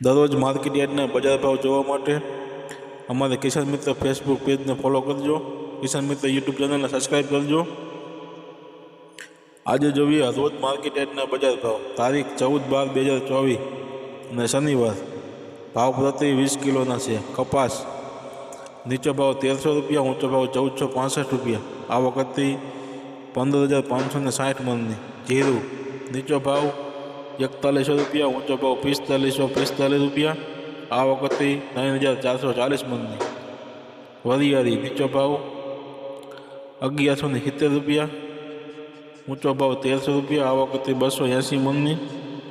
દરરોજ માર્કેટ યાર્ડના બજાર ભાવ જોવા માટે અમારે કિસાન મિત્ર ફેસબુક પેજને ફોલો કરજો. કિસાન મિત્ર યુટ્યુબ ચેનલને સબસ્ક્રાઈબ કરજો. આજે જોઈએ રોજ માર્કેટ યાર્ડના બજાર ભાવ. તારીખ ચૌદ બાર બે હજાર ચોવીસ અને શનિવાર. ભાવ પ્રતિ વીસ કિલોના છે. કપાસ નીચો ભાવ તેરસો રૂપિયા, ઊંચો ભાવ ચૌદસો પાસઠ રૂપિયા. આ વખતથી પંદર હજાર પાંચસો ને સાઠ મણની. જીરું નીચો ભાવ એકતાલીસો રૂપિયા ઊંચો ભાવ પિસ્તાલીસો પિસ્તાલીસ રૂપિયા આ વખતથી ત્રણ હજાર ચારસો ચાલીસ મણની વરિયાળી નીચો ભાવ અગિયારસો ને સિત્તેર રૂપિયા ઊંચો ભાવ તેરસો રૂપિયા આ વખતે બસો એંસી મણની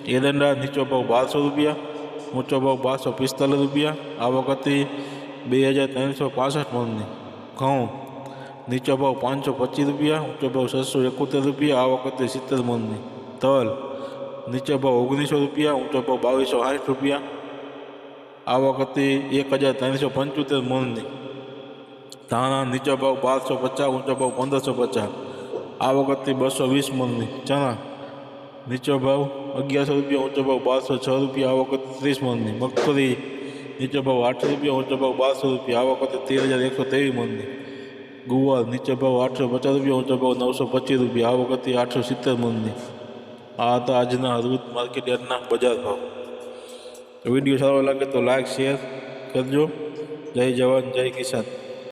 એરંડા નીચો ભાવ બારસો રૂપિયા ઊંચો ભાવ બારસો પિસ્તાલીસ રૂપિયા આ વખતે બે હજાર ત્રણસો પાસઠ મણની ઘઉં નીચો ભાવ પાંચસો પચીસ રૂપિયા ઊંચો ભાવ છસો એકોતેર રૂપિયા આ વખતે સિત્તેર મણની તલ નીચો ભાવ ઓગણીસો રૂપિયા ઊંચો ભાવ બાવીસો સાઠ રૂપિયા આ વખતે એક હજાર ત્રણસો પંચોતેર મણની ધાણા નીચો ભાવ બારસો પચાસ ઊંચો ભાવ પંદરસો પચાસ આ વખતે બસો વીસ મણની ચણા નીચો ભાવ અગિયારસો રૂપિયા ઊંચો ભાવ બારસો છ રૂપિયા આ વખતે ત્રીસ મણની મગફળી નીચો ભાવ આઠસો રૂપિયા ઊંચો ભાવ બારસો રૂપિયા આ વખતે તેર હજાર એકસો ત્રેવીસ મણની ગુવાર નીચો ભાવ આઠસો પચાસ રૂપિયા ઊંચો ભાવ નવસો પચીસ રૂપિયા આ વખતે આઠસો સિત્તેર મણની આ હતા આજના અદભુત માર્કેટ યાર્ડના બજાર ભાવ. વીડિયો સારો લાગે તો લાઈક શેર કરજો. જય જવાન, જય કિસાન.